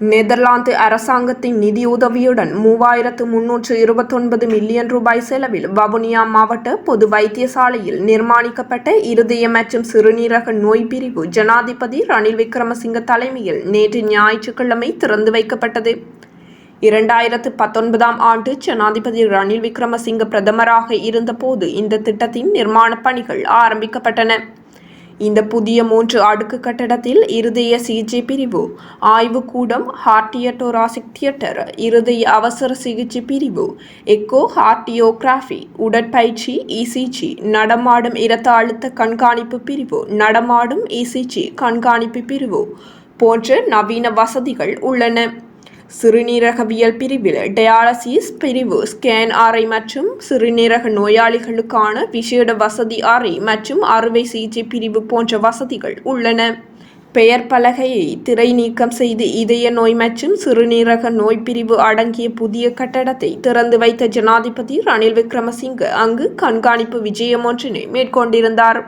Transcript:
Netherlands அரசாங்கத்தின் நிதியுதவியுடன் மூவாயிரத்து முன்னூற்று இருபத்தொன்பது மில்லியன் ரூபாய் செலவில் வவுனியா மாவட்ட பொது வைத்தியசாலையில் நிர்மாணிக்கப்பட்ட இருதய மற்றும் சிறுநீரக நோய் பிரிவு ஜனாதிபதி ரணில் விக்ரமசிங்க தலைமையில் நேற்று ஞாயிற்றுக்கிழமை திறந்து வைக்கப்பட்டது. இரண்டாயிரத்து பத்தொன்பதாம் ஆண்டு ஜனாதிபதி ரணில் விக்ரமசிங்க பிரதமராக இருந்தபோது இந்த திட்டத்தின் நிர்மாணப் பணிகள் ஆரம்பிக்கப்பட்டன. இந்த புதிய மூன்று அடுக்கு கட்டடத்தில் இருதய சிகிச்சை பிரிவு ஆய்வுக்கூடம் ஹார்டியட்டோராசிக் தியேட்டர் இருதய அவசர சிகிச்சை பிரிவு எக்கோ ஹார்டியோகிராஃபி உடற்பயிற்சி இசிஜி நடமாடும் இரத்த அழுத்த கண்காணிப்பு பிரிவு நடமாடும் இசிஜி கண்காணிப்பு பிரிவு போன்ற நவீன வசதிகள் உள்ளன. சிறுநீரகவியல் பிரிவில் டயாலசிஸ் பிரிவு ஸ்கேன் அறை மற்றும் சிறுநீரக நோயாளிகளுக்கான விசேட வசதி அறை மற்றும் அறுவை சிகிச்சை பிரிவு போன்ற வசதிகள் உள்ளன. பெயர் பலகையை திரை நீக்கம் செய்து இதய நோய் மற்றும் சிறுநீரக நோய் பிரிவு அடங்கிய புதிய கட்டடத்தை திறந்து வைத்த ஜனாதிபதி ரணில் விக்ரமசிங்க அங்கு கண்காணிப்பு விஜயம் ஒன்றினை மேற்கொண்டிருந்தார்.